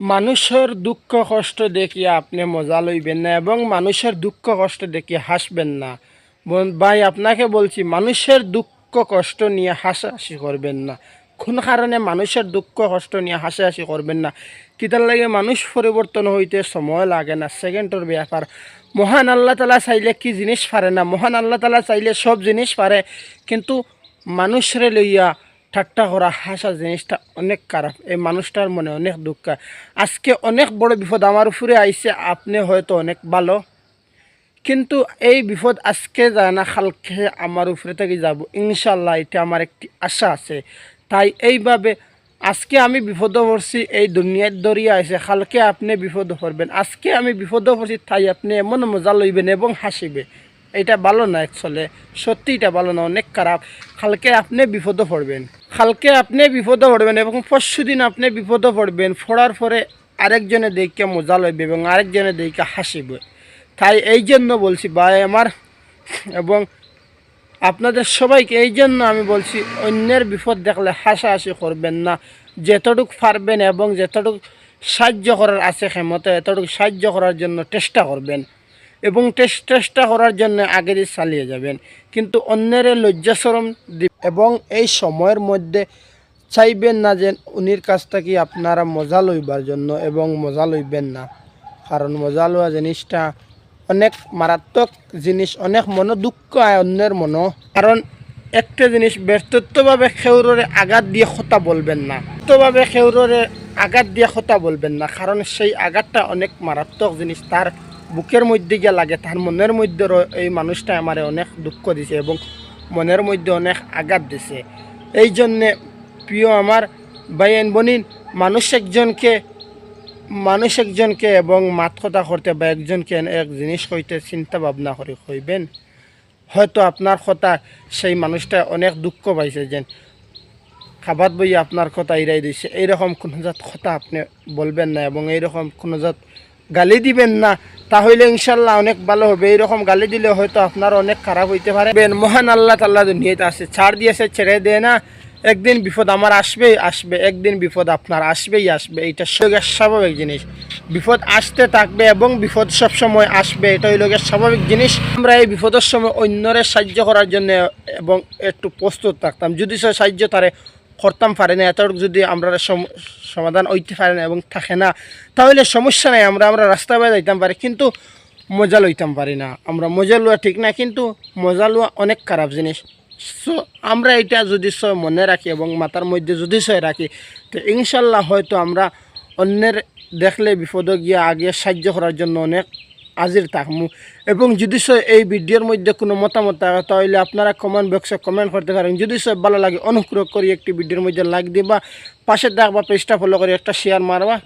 মানুষের দুঃখ কষ্ট দেখিয়ে আপনি মজা লইবেন না এবং মানুষের দুঃখ কষ্ট দেখিয়ে হাসবেন না। ভাই, আপনাকে বলছি, মানুষের দুঃখ কষ্ট নিয়ে হাসাহাসি করবেন না। কোন কারণে মানুষের দুঃখ কষ্ট নিয়ে হাসাহাসি করবেন না? কিতার লাগে মানুষ পরিবর্তন হইতে সময় লাগে না। সেকেন্ডের ব্যাপার। মহান আল্লাহ তালা চাইলে কি জিনিস পারে না? মহান আল্লাহ তালা চাইলে সব জিনিস পারে। কিন্তু মানুষরে লইয়া ঠাট্টা করা হাসা জিনিসটা অনেক খারাপ। এই মানুষটার মনে অনেক দুঃখ। আজকে অনেক বড় বিপদ আমার উপরে আইছে, আপনি হয়তো অনেক ভালো। কিন্তু এই বিপদ আজকে যায় না, কালকে আমার উপরে থেকে যাব। ইনশাল্লাহ এটা আমার একটি আশা আছে। তাই এইভাবে আজকে আমি বিপদে পড়ছি, এই দুনিয়ার দরিয়া আছে কালকে আপনি বিপদ পড়বেন। আজকে আমি বিপদে পড়ছি, তাই আপনি এমন মজা লইবেন এবং হাসিবে। এটা ভালো না অ্যাকচুয়ালি সত্যি এটা ভালো না, অনেক খারাপ। কালকে আপনি বিপদে পড়বেন। কালকে আপনি বিপদে পড়বেন এবং পরশু দিন আপনি বিপদে পড়বেন। পড়ার পরে আরেকজনে দেখে মজা লইবে এবং আরেকজনে দেখে হাসিবে। তাই এই জন্য বলছি, ভাই আমার এবং আপনাদের সবাইকে এই জন্য আমি বলছি, অন্যের বিপদ দেখলে হাসাহাসি করবেন না। যতটুকু পারবেন এবং যতটুকু সাহায্য করার আছে ক্ষমতা, এতটুকু সাহায্য করার জন্য চেষ্টা করবেন। এবং টেস- চেষ্টা করার জন্য আগে দিয়ে চালিয়ে যাবেন। কিন্তু অন্যের লজ্জাসরম এবং এই সময়ের মধ্যে চাইবেন না যে উনির কাছ থেকে আপনারা মজা লইবার জন্য এবং মজা লইবেন না। কারণ মজা লওয়া জিনিসটা অনেক মারাত্মক জিনিস, অনেক মনো দুঃখ হয় অন্যের মনো। কারণ একটা জিনিস ব্যর্থত্বভাবে খেউররে আঘাত দিয়ে কথা বলবেন না। ব্যর্থভাবে খেউররে আঘাত দিয়ে কথা বলবেন না। কারণ সেই আঘাতটা অনেক মারাত্মক জিনিস। তার বুকের মধ্যে গিয়ে লাগে তার মনের মধ্যে এই মানুষটা আমারে অনেক দুঃখ দিছে এবং মনের মধ্যে অনেক আঘাত দিছে। এই জন্যে প্রিয় আমার বাইন বনিন, মানুষ একজনকে মানুষ একজনকে এবং মাত কথা করতে বা একজনকে এক জিনিস হইতে চিন্তা ভাবনা করে কইবেন, হয়তো আপনার কথা সেই মানুষটা অনেক দুঃখ পাইছে যেন খাবার বই আপনার কথা ইরাই দিছে। এইরকম কোনো জাত কথা আপনি বলবেন না এবং এইরকম কোনো জাত গালি দিবেন না, তাহলে ইনশাল্লাহ অনেক ভালো হবে। এইরকম গালি দিলে হয়তো আপনার অনেক খারাপ হইতে পারে। মহান আল্লাহ তাল্লাহ দুনিয়াতে আছে। ছাড় দিয়েছে, ছেড়ে দেয় না। একদিন বিপদ আমার আসবেই, আসবে। একদিন বিপদ আপনার আসবেই, আসবে। এটা স্বাভাবিক জিনিস। বিপদ আসতে থাকবে এবং বিপদ সব সময় আসবে এটা হইল স্বাভাবিক জিনিস। আমরা এই বিপদের সময় অন্যরে সাহায্য করার জন্য এবং একটু প্রস্তুত থাকতাম। যদি সে সাহায্য তারে করতাম পারে না, এতটুকু যদি আমরা সমাধান হইতে পারে না এবং থাকে না, তাহলে সমস্যা নাই, আমরা আমরা রাস্তা বাইরে যাইতাম পারি, কিন্তু মজা লইতাম পারি না। আমরা মজা লওয়া ঠিক না, কিন্তু মজা লওয়া অনেক খারাপ জিনিস। সো আমরা এটা যদি সব মনে রাখি এবং মাথার মধ্যে যদি সয় রাখি, তো ইনশাল্লাহ হয়তো আমরা অন্যের দেখলে বিপদে গিয়ে আগে সাহায্য করার জন্য অনেক হাজির থাকমু। এবং যদি এই ভিডিওর মধ্যে কোনো মতামত থাকে, তাহলে আপনারা কমেন্ট বক্সে কমেন্ট করতে পারেন। যদি সব ভালো লাগে, অনুগ্রহ করে একটি ভিডিওর মধ্যে লাইক দিবা, পাশে দেখবা পেজটা ফলো করে একটা শেয়ার মারবা।